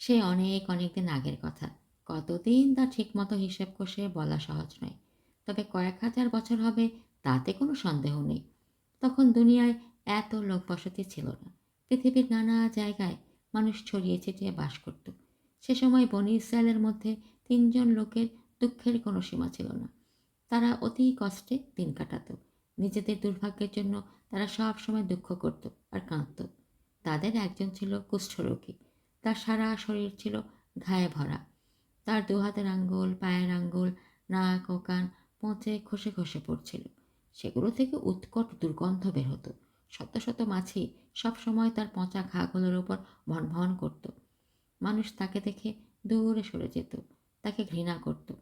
সে অনেক অনেক দিন আগের কথা। কতদিন তা ঠিকমতো হিসেব কষে বলা সহজ নয়। তবে কয়েক হাজার বছর হবে, তাতে কোনো সন্দেহ নেই। তখন দুনিয়ায় এত লোক বসতি ছিল না। পৃথিবীর নানা জায়গায় মানুষ ছড়িয়ে ছিটিয়ে বাস করত। সে সময় বনি ইসরায়েলের মধ্যে তিনজন লোকের দুঃখের কোনো সীমা ছিল না। তারা অতি কষ্টে দিন কাটাত। নিজেদের দুর্ভাগ্যের জন্য তারা সব সময় দুঃখ করত আর কাঁদত। তাদের একজন ছিল কুষ্ঠরোগী। তার সারা শরীর ছিল ঘায়ে ভরা। তার দু হাতের আঙ্গুল, পায়ের আঙ্গুল, নাক ও কান পচে খসে খসে পড়ছিল। সেগুলো থেকে উৎকট দুর্গন্ধ বের হতো। শত শত মাছি সবসময় তার পচা ঘাগুলোর ওপর ভন ভন করত। মানুষ তাকে দেখে দূরে সরে যেত, তাকে ঘৃণা করত।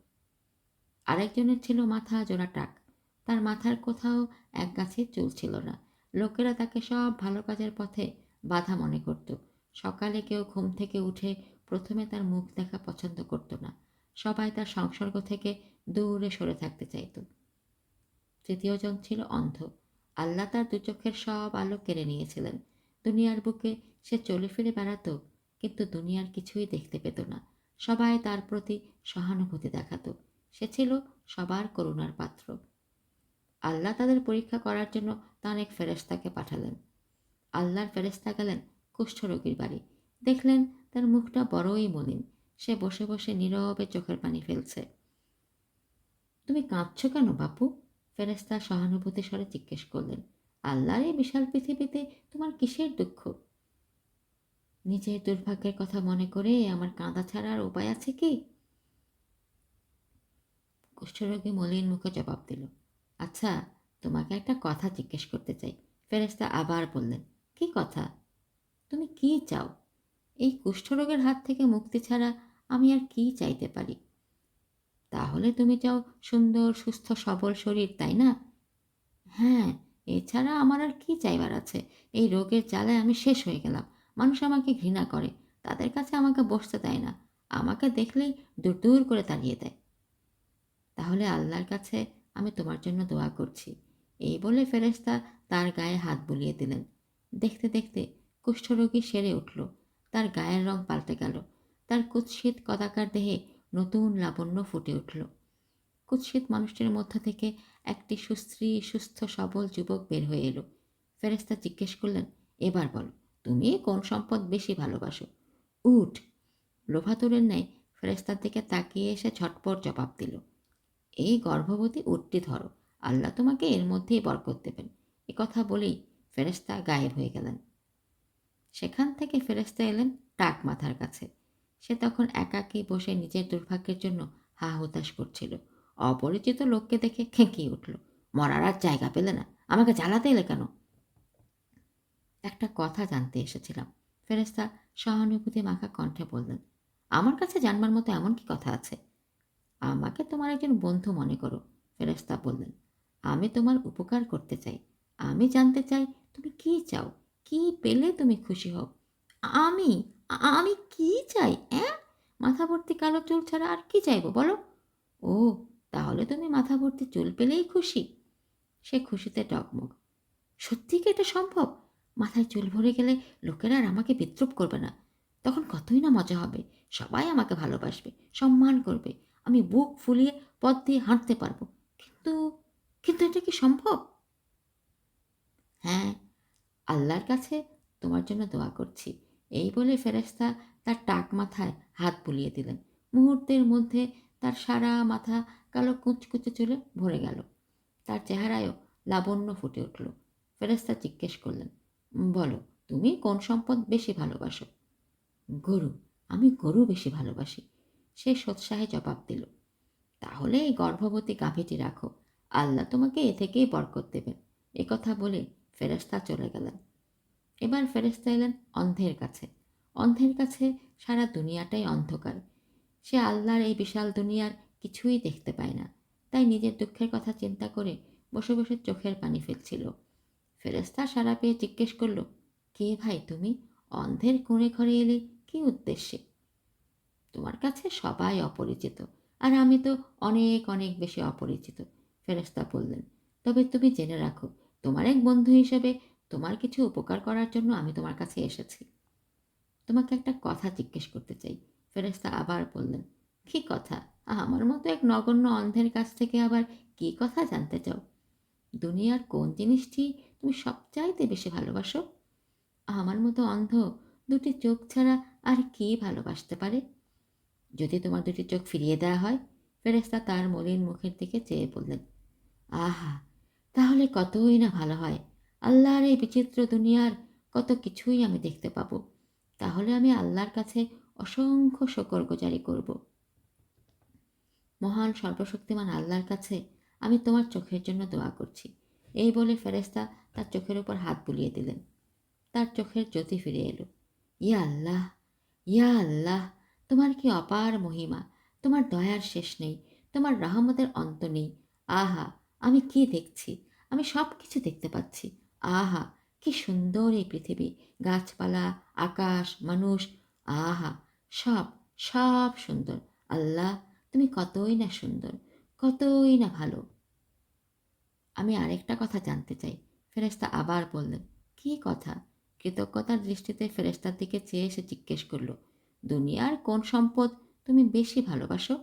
আরেকজনের ছিল মাথা জোড়া টাক। তার মাথার কোথাও এক গাছে চুল ছিল না। লোকেরা তাকে সব ভালো কাজের পথে বাধা মনে করত। সকালে কেউ ঘুম থেকে উঠে প্রথমে তার মুখ দেখা পছন্দ করত না। সবাই তার সংসর্গ থেকে দূরে সরে থাকতে চাইত। তৃতীয়জন ছিল অন্ধ। আল্লাহ তার দু সব আলো কেড়ে নিয়েছিলেন। দুনিয়ার বুকে সে চলে ফিরে বেড়াতো, কিন্তু দুনিয়ার কিছুই দেখতে পেত না। সবাই তার প্রতি সহানুভূতি দেখাতো। সে ছিল সবার করুণার পাত্র। আল্লাহ তাদের পরীক্ষা করার জন্য তার এক ফেরেস্তাকে পাঠালেন। আল্লাহর ফেরেস্তা গেলেন কুষ্ঠরোগীর বাড়ি। দেখলেন তার মুখটা বড়ই মলিন। সে বসে বসে নীরবে চোখের পানি ফেলছে। তুমি কাঁদছ কেন বাপু? ফেরেস্তা সহানুভূতি স্বরে জিজ্ঞেস করলেন। আল্লাহর এই বিশাল পৃথিবীতে তোমার কিসের দুঃখ? নিজের দুর্ভাগ্যের কথা মনে করে আমার কাঁদা ছাড়ার উপায় আছে কি? কুষ্ঠরোগী মলিন মুখে জবাব দিল আচ্ছা তোমাকে একটা কথা জিজ্ঞেস করতে চাই। ফেরেস্তা আবার বললেন, কি কথা? তুমি কি চাও? এই কুষ্ঠরোগের হাত থেকে মুক্তি ছাড়া আমি আর কি চাইতে পারি? তাহলে তুমি চাও সুন্দর, সুস্থ, সবল শরীর, তাই না? হ্যাঁ এছাড়া আমার আর কি চাইবার আছে? এই রোগের জ্বালায় আমি শেষ হয়ে গেলাম। মানুষ আমাকে ঘৃণা করে। তাদের কাছে আমাকে বসতে দেয় না। আমাকে দেখলেই দূর দূর করে তাড়িয়ে দেয়। তাহলে আল্লাহর কাছে আমি তোমার জন্য দোয়া করছি। এই বলে ফেরেস্তা তার গায়ে হাত বুলিয়ে দিলেন। দেখতে দেখতে কুষ্ঠরোগী সেরে উঠল। তার গায়ের রং পাল্টে গেল। তার কুৎসিত কদাকার দেহে নতুন লাবণ্য ফুটে উঠল। কুৎসিত মানুষটির মধ্য থেকে একটি সুস্ত্রী সুস্থ, সবল যুবক বের হয়ে এলো। ফেরেস্তা জিজ্ঞেস করলেন, এবার বলো, তুমি কোন সম্পদ বেশি ভালোবাসো? উঠ লোভাতুরের ন্যায় ফেরেস্তার দিকে তাকিয়ে এসে ঝটপট জবাব দিল, এই গর্ভবতী উটটি ধরো, আল্লাহ তোমাকে এর মধ্যেই বরকত দেবেন। কথা বলেই ফেরেস্তা গায়েব হয়ে গেলেন। সেখান থেকে ফেরেস্তা এলেন টাক মাথার কাছে। সে তখন একাকী বসে নিজের দুর্ভাগ্যের জন্য হা হতাশ করছিল। অপরিচিত লোককে দেখে খেঁকিয়ে উঠল। মরার আর জায়গা পেলে না, আমাকে জ্বালাতে এলে কেন? একটা কথা জানতে এসেছিলাম। ফেরেস্তা সহানুভূতি মাখা কণ্ঠে বললেন, আমার কাছে জানবার মতো এমন কি কথা আছে? আমাকে তোমার একজন বন্ধু মনে করো ফেরেস্তা বললেন। আমি তোমার উপকার করতে চাই। আমি জানতে চাই তুমি কি চাও? কি পেলে তুমি খুশি হও? আমি আমি কি চাই, অ্যাঁ? মাথা ভর্তি কালো চুল ছাড়া আর কি চাইব বলো? ও, তাহলে তুমি মাথা ভর্তি চুল পেলেই খুশি। সে খুশিতে ডগমগ সত্যি কি এটা সম্ভব? মাথায় চুল ভরে গেলে লোকেরা আর আমাকে বিদ্রুপ করবে না। তখন কতই না মজা হবে। সবাই আমাকে ভালোবাসবে, সম্মান করবে। আমি বুক ফুলিয়ে পথ দিয়ে হাঁটতে পারব। কিন্তু কিন্তু এটা কি সম্ভব? হ্যাঁ আল্লাহর কাছে তোমার জন্য দোয়া করছি। এই বলে ফেরেস্তা তার টাক মাথায় হাত বুলিয়ে দিলেন। মুহূর্তের মধ্যে তার সারা মাথা কালো কুচকুচে চুলে ভরে গেল। তার চেহারায়ও লাবণ্য ফুটে উঠল। ফেরেস্তা জিজ্ঞেস করলেন, বলো, তুমি কোন সম্পদ বেশি ভালোবাসো? গরু, আমি গরু বেশি ভালোবাসি। সে সোৎসাহে জবাব দিল, তাহলে এই গর্ভবতী গাভীটি রাখো। আল্লাহ তোমাকে এ থেকেই বরকত দেবেন। এ কথা বলে ফেরেস্তা চলে গেলেন। এবার ফেরেস্তা এলেন অন্ধের কাছে। অন্ধের কাছে সারা দুনিয়াটাই অন্ধকার। সে আল্লাহর এই বিশাল দুনিয়ার কিছুই দেখতে পায় না। তাই নিজের দুঃখের কথা চিন্তা করে বসে বসে চোখের পানি ফেলছিল। ফেরেস্তা সারা পেয়ে জিজ্ঞেস করল, কে ভাই তুমি? অন্ধের কোণে ঘরে এলে কি উদ্দেশ্যে? তোমার কাছে সবাই অপরিচিত, আর আমি তো অনেক অনেক বেশি অপরিচিত ফেরেস্তা বললেন। তবে তুমি জেনে রাখো তোমার এক বন্ধু হিসেবে তোমার কিছু উপকার করার জন্য আমি তোমার কাছে এসেছি। তোমাকে একটা কথা জিজ্ঞেস করতে চাই। ফেরেস্তা আবার বললেন, কী কথা? আমার মতো এক নগণ্য অন্ধের কাছ থেকে আবার কী কথা জানতে চাও? দুনিয়ার কোন জিনিসটি তুমি সবচাইতে বেশি ভালোবাসো? আমার মতো অন্ধ দুটি চোখ ছাড়া আর কি ভালোবাসতে পারে? যদি তোমার দুটি চোখ ফিরিয়ে দেওয়া হয়? ফেরেস্তা তার মলিন মুখের দিকে চেয়ে বললেন, আহা তাহলে কতই না ভালো হয়? আল্লাহর এই বিচিত্র দুনিয়ার কত কিছুই আমি দেখতে পাবো। তাহলে আমি আল্লাহর কাছে অসংখ্য শকর গোজারি করব। মহান সর্বশক্তিমান আল্লাহর কাছে আমি তোমার চোখের জন্য দোয়া করছি। এই বলে ফেরেস্তা তার চোখের উপর হাত বুলিয়ে দিলেন। তার চোখের জ্যোতি ফিরে এলো। ইয়া আল্লাহ ইয়া আল্লাহ, তোমার কি অপার মহিমা? তোমার দয়ার শেষ নেই, তোমার রহমতের অন্ত নেই। আহা, আমি কি দেখছি? আমি সব কিছু দেখতে পাচ্ছি। আহা, কি সুন্দর এই পৃথিবী। গাছপালা, আকাশ, মানুষ, আহা, সব সব সুন্দর। আল্লাহ, তুমি কতই না সুন্দর, কতই না ভালো। আমি আরেকটা কথা জানতে চাই। ফেরেস্তা আবার বললেন, কী কথা? কৃতজ্ঞতার দৃষ্টিতে ফেরেস্তার দিকে চেয়ে এসে জিজ্ঞেস করল, দুনিয়ার কোন সম্পদ তুমি বেশি ভালোবাসো?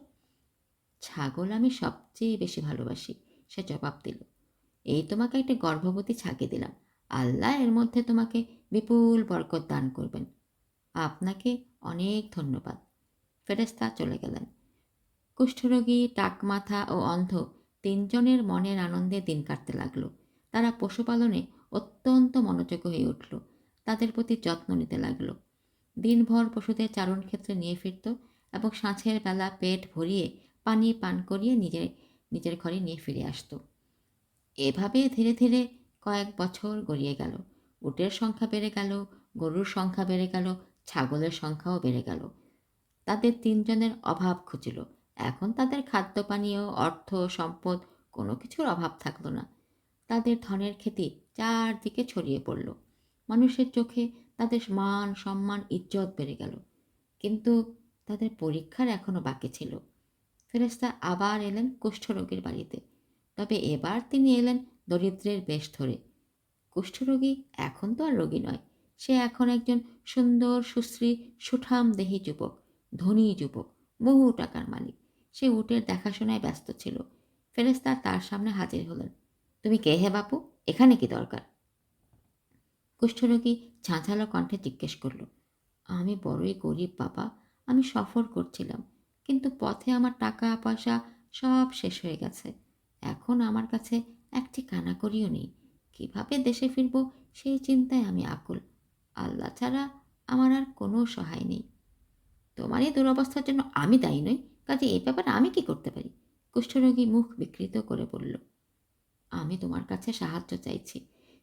ছাগল আমি সবচেয়ে বেশি ভালোবাসি, সে জবাব দিল। এই তোমাকে একটা গর্ভবতী ছাগি দিলাম। আল্লাহ এর মধ্যে তোমাকে বিপুল বরকত দান করবেন। আপনাকে অনেক ধন্যবাদ। ফেরেস্তা চলে গেলেন। কুষ্ঠরোগী, টাকমাথা ও অন্ধ তিনজনের মনের আনন্দে দিন কাটতে লাগল। তারা পশুপালনে অত্যন্ত মনোযোগ হয়ে উঠল। তাদের প্রতি যত্ন নিতে লাগল। দিনভর পশুদের চারণ ক্ষেত্রে নিয়ে ফিরত এবং সাঁঝের বেলা পেট ভরিয়ে পানি পান করিয়ে নিজের নিজের ঘরে নিয়ে ফিরে আসতো। এভাবে ধীরে ধীরে কয়েক বছর গড়িয়ে গেল। উটের সংখ্যা বেড়ে গেল, গরুর সংখ্যা বেড়ে গেল, ছাগলের সংখ্যাও বেড়ে গেল। তাদের তিনজনের অভাব খুঁজল। এখন তাদের খাদ্য, পানীয়, অর্থ, সম্পদ কোনো কিছুর অভাব থাকল না। তাদের ধনের খ্যাতি চারদিকে ছড়িয়ে পড়ল। মানুষের চোখে তাদের মান, সম্মান, ইজ্জত বেড়ে গেল। কিন্তু তাদের পরীক্ষার এখনও বাকি ছিল। ফেরেস্তা আবার এলেন কুষ্ঠরোগীর বাড়িতে। তবে এবার তিনি এলেন দরিদ্রের বেশ ধরে। কুষ্ঠরোগী এখন তো আর রোগী নয়, সে এখন একজন সুন্দর, সুশ্রী, সুঠাম দেহী যুবক, ধনী যুবক, বহু টাকার মালিক। সে উটের দেখাশোনায় ব্যস্ত ছিল। ফেরেস্তা তার সামনে হাজির হলেন। তুমি কে হে বাপু? এখানে কি দরকার? কুষ্ঠরোগী ঝাঁঝালো কণ্ঠে জিজ্ঞেস করল, আমি বড়ই গরিব বাবা, আমি সফর করছিলাম, কিন্তু পথে আমার টাকা, পয়সা সব শেষ হয়ে গেছে। এখন আমার কাছে একটি কানাকড়িও নেই। কীভাবে দেশে ফিরব সেই চিন্তায় আমি আকুল। আল্লাহ ছাড়া আমার আর কোনো সহায় নেই। তোমার এই দুরবস্থার জন্য আমি দায়ী নই, কাজে এই ব্যাপারে আমি কি করতে পারি? কুষ্ঠরোগী মুখ বিকৃত করে বলল, আমি তোমার কাছে সাহায্য চাইছি।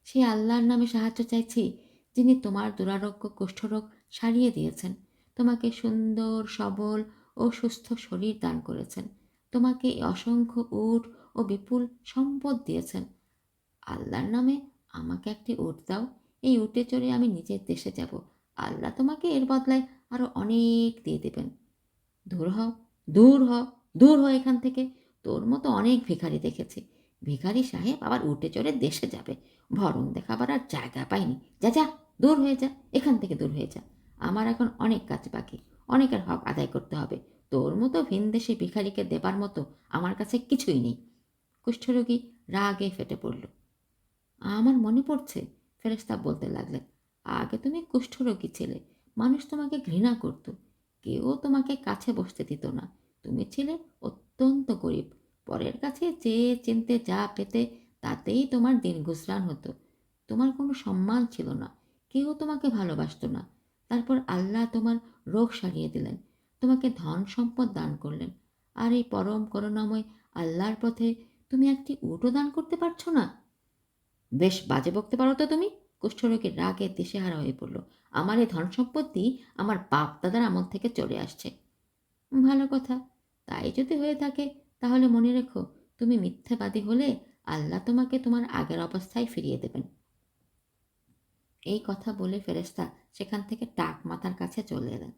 সে আল্লাহর নামে সাহায্য চাইছি, যিনি তোমার দুরারোগ্য কুষ্ঠরোগ সারিয়ে দিয়েছেন। তোমাকে সুন্দর, সবল ও সুস্থ শরীর দান করেছেন। তোমাকে অসংখ্য উট ও বিপুল সম্পদ দিয়েছেন। আল্লাহর নামে আমাকে একটি উট দাও, এই উটে চড়ে আমি নিজের দেশে যাব। আল্লাহ তোমাকে এর বদলায় আরও অনেক দিয়ে দেবেন। দূর হও দূর হ দূর হ এখান থেকে। তোর মতো অনেক ভিখারি দেখেছি। ভিখারি সাহেব আবার উঠে চড়ে দেশে যাবে। ভরং দেখাবার আর জায়গা পাইনি। যা যা, দূর হয়ে যা, এখান থেকে দূর হয়ে যা। আমার এখন অনেক কাজ বাকি। অনেকের হক আদায় করতে হবে। তোর মতো ভিনদেশি ভিখারিকে দেবার মতো আমার কাছে কিছুই নেই। কুষ্ঠরোগী রাগে ফেটে পড়ল। আমার মনে পড়ছে ফেরেস্তা বলতে লাগলেন, আগে তুমি কুষ্ঠরোগী ছিলে, মানুষ তোমাকে ঘৃণা করত, কেউ তোমাকে কাছে বসতে দিত না। তুমি ছিলে অত্যন্ত গরিব, পরের কাছে চেয়ে চিনতে যা পেতে তাতেই তোমার দিন গুজরান হতো। তোমার কোনো সম্মান ছিল না, কেউ তোমাকে ভালোবাসতো না। তারপর আল্লাহ তোমার রোগ সারিয়ে দিলেন, তোমাকে ধন সম্পদ দান করলেন। আর এই পরম করুণাময় আল্লাহর পথে তুমি একটি উটও দান করতে পারছ না? বেশ বাজে বকতে পারো তো তুমি? কুষ্ঠরোগীর রাগে দিশেহারা হয়ে পড়ল। আমার এই ধন সম্পত্তি আমার বাপ দাদার আমল থেকে চলে আসছে। ভালো কথা, তাই যদি হয়ে থাকে, তাহলে মনে রেখো, তুমি মিথ্যাবাদী হলে আল্লাহ তোমাকে তোমার আগের অবস্থায় ফিরিয়ে দেবেন। এই কথা বলে ফেরেস্তা সেখান থেকে টাক মাথার কাছে চলে এলেন।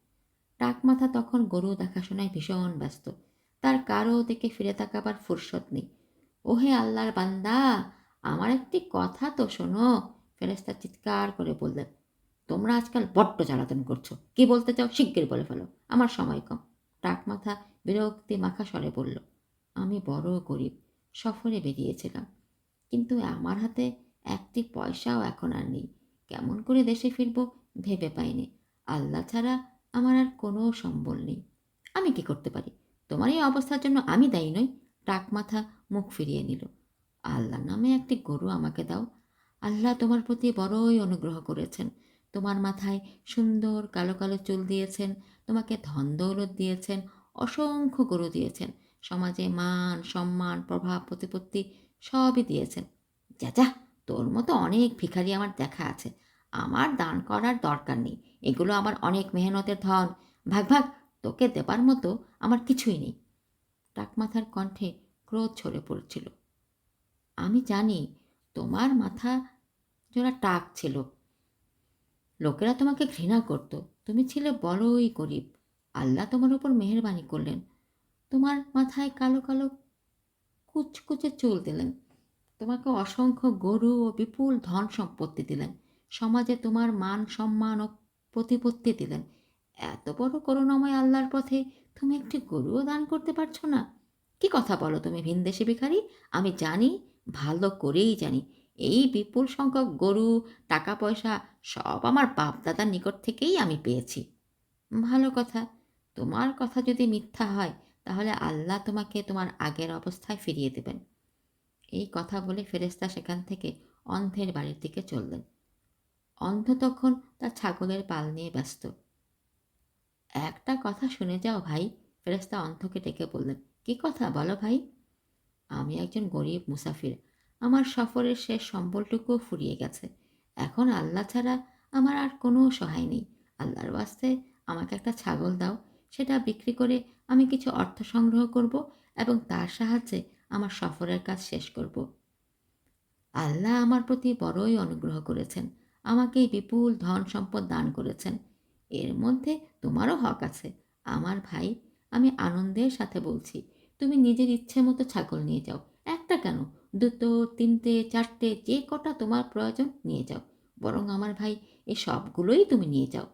টাক মাথা তখন গরু দেখাশোনায় ভীষণ ব্যস্ত। তার কারও দিকে ফিরে তাকাবার ফুরসত নেই। ওহে আল্লাহর বান্দা, আমার একটি কথা তো শোনো। ফেরেস্তা চিৎকার করে বললেন, তোমরা আজকাল বড্ড জ্বালাতন করছ। কি বলতে চাও শিগগির বলে ফেলো, আমার সময় কম। টাক মাথা বিরক্তি মাখা স্বরে বলল, আমি বড় গরিব, সফরে বেরিয়েছিলাম। কিন্তু আমার হাতে একটি পয়সাও এখন আর নেই। কেমন করে দেশে ফিরবো ভেবে পাইনি। আল্লাহ ছাড়া আমার আর কোনো সম্বল নেই। আমি কি করতে পারি? তোমার এই অবস্থার জন্য আমি দায়ী নই। টাক মাথা মুখ ফিরিয়ে নিল। আল্লাহ নামে একটি গরু আমাকে দাও। আল্লাহ তোমার প্রতি বড়ই অনুগ্রহ করেছেন। তোমার মাথায় সুন্দর কালো কালো চুল দিয়েছেন। তোমাকে ধন দৌলত দিয়েছেন। অসংখ্য গরু দিয়েছেন। সমাজে মান, সম্মান, প্রভাব, প্রতিপত্তি সবই দিয়েছেন। যা যা, তোর মতো অনেক ভিখারি আমার দেখা আছে। আমার দান করার দরকার নেই। এগুলো আমার অনেক মেহনতের ধন। ভাগ ভাগ, তোকে দেবার মতো আমার কিছুই নেই। টাকমাথার কণ্ঠে ক্রোধ ছড়ে পড়ছিল। আমি জানি, তোমার মাথা জোড়া টাক ছিল। লোকেরা তোমাকে ঘৃণা করত। তুমি ছিলে বড়ই গরিব। আল্লাহ তোমার উপর মেহেরবানি করলেন। তোমার মাথায় কালো কালো কুচকুচে চুল দিলেন। তোমাকে অসংখ্য গরু ও বিপুল ধন সম্পত্তি দিলেন। সমাজে তোমার মান সম্মান ও প্রতিপত্তি দিলেন। এত বড় করুণাময় আল্লাহর পথে তুমি একটি গরুও দান করতে পারছ না। কি কথা বলো তুমি ভিনদেশি ভিখারি? আমি জানি, ভালো করেই জানি। এই বিপুল সংখ্যক গরু টাকা পয়সা সব আমার বাপ দাদার নিকট থেকেই আমি পেয়েছি। ভালো কথা। তোমার কথা যদি মিথ্যা হয়, তাহলে আল্লাহ তোমাকে তোমার আগের অবস্থায় ফিরিয়ে দেবেন। এই কথা বলে ফেরেস্তা সেখান থেকে অন্ধের বাড়ির দিকে চললেন। অন্ধ তখন তার ছাগলের পাল নিয়ে ব্যস্ত। একটা কথা শুনে যাও ভাই ফেরেস্তা অন্ধকে ডেকে বললেন কি কথা বলো ভাই? আমি একজন গরিব মুসাফির। আমার সফরের শেষ সম্বলটুকুও ফুরিয়ে গেছে। এখন আল্লাহ ছাড়া আমার আর কোনো সহায় নেই। আল্লাহর ওয়াস্তে আমাকে একটা ছাগল দাও। সেটা বিক্রি করে আমি কিছু অর্থ সংগ্রহ করব এবং তার সাহায্যে আমার সফরের কাজ শেষ করব। আল্লাহ আমার প্রতি বড়ই অনুগ্রহ করেছেন। আমাকে বিপুল ধন সম্পদ দান করেছেন। এর মধ্যে তোমারও হক আছে। আমার ভাই, আমি আনন্দের সাথে বলছি। তুমি নিজের ইচ্ছে মতো ছাগল নিয়ে যাও। একটা কেন? দুটো, তিনটে, চারটে, যে কটা তোমার প্রয়োজন নিয়ে যাও। বরং আমার ভাই, এ সবগুলোই তুমি নিয়ে যাও।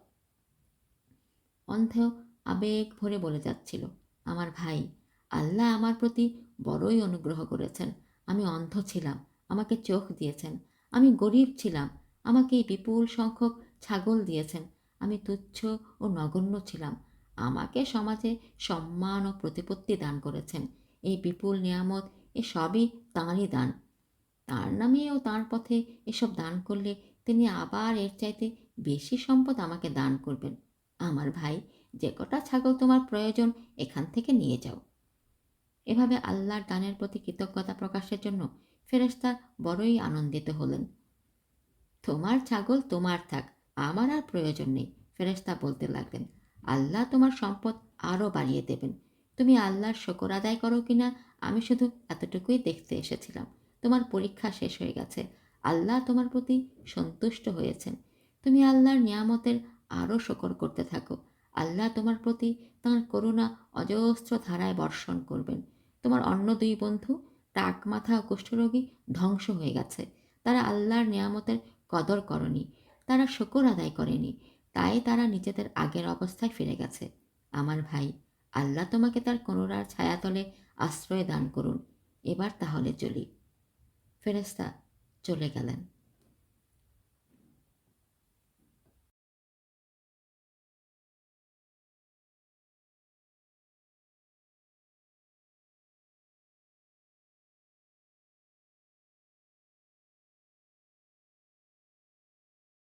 অন্ধ আবেগ ভরে বলে যাচ্ছিল, আমার ভাই, আল্লাহ আমার প্রতি বড়ই অনুগ্রহ করেছেন। আমি অন্ধ ছিলাম, আমাকে চোখ দিয়েছেন। আমি গরিব ছিলাম, আমাকে বিপুল সংখ্যক ছাগল দিয়েছেন। আমি তুচ্ছ ও নগণ্য ছিলাম। আমাকে সমাজে সম্মান ও প্রতিপত্তি দান করেছেন। এই বিপুল নিয়ামত এ সবই তাঁরই দান। তার নামে ও তাঁর পথে এসব দান করলে তিনি আবার এর চাইতে বেশি সম্পদ আমাকে দান করবেন। আমার ভাই, যে কটা ছাগল তোমার প্রয়োজন, এখান থেকে নিয়ে যাও। এভাবে আল্লাহর দানের প্রতি কৃতজ্ঞতা প্রকাশের জন্য ফেরেশতা বড়ই আনন্দিত হলেন। তোমার ছাগল তোমার থাক, আমার আর প্রয়োজন নেই, ফেরেশতা বলতে লাগলেন। আল্লাহ তোমার সম্পদ আরও বাড়িয়ে দেবেন। তুমি আল্লাহর শকর আদায় করো কিনা আমি শুধু এতটুকুই দেখতে এসেছিলাম। তোমার পরীক্ষা শেষ হয়ে গেছে। আল্লাহ তোমার প্রতি সন্তুষ্ট হয়েছেন। তুমি আল্লাহর নিয়ামতের আরও শকর করতে থাকো। আল্লাহ তোমার প্রতি তাঁর করুণা অজস্র ধারায় বর্ষণ করবেন। তোমার অন্য দুই বন্ধু, টাক মাথা ও কুষ্ঠরোগী ধ্বংস হয়ে গেছে। তারা আল্লাহর নিয়ামতের কদর করেনি। তারা শকর আদায় করেনি। তাই তারা নিজেদের আগের অবস্থায় ফিরে গেছে। আমার ভাই, আল্লাহ তোমাকে তার করুণার ছায়াতলে আশ্রয় দান করুন। এবার তাহলে চলি। ফেরেস্তা চলে গেলেন।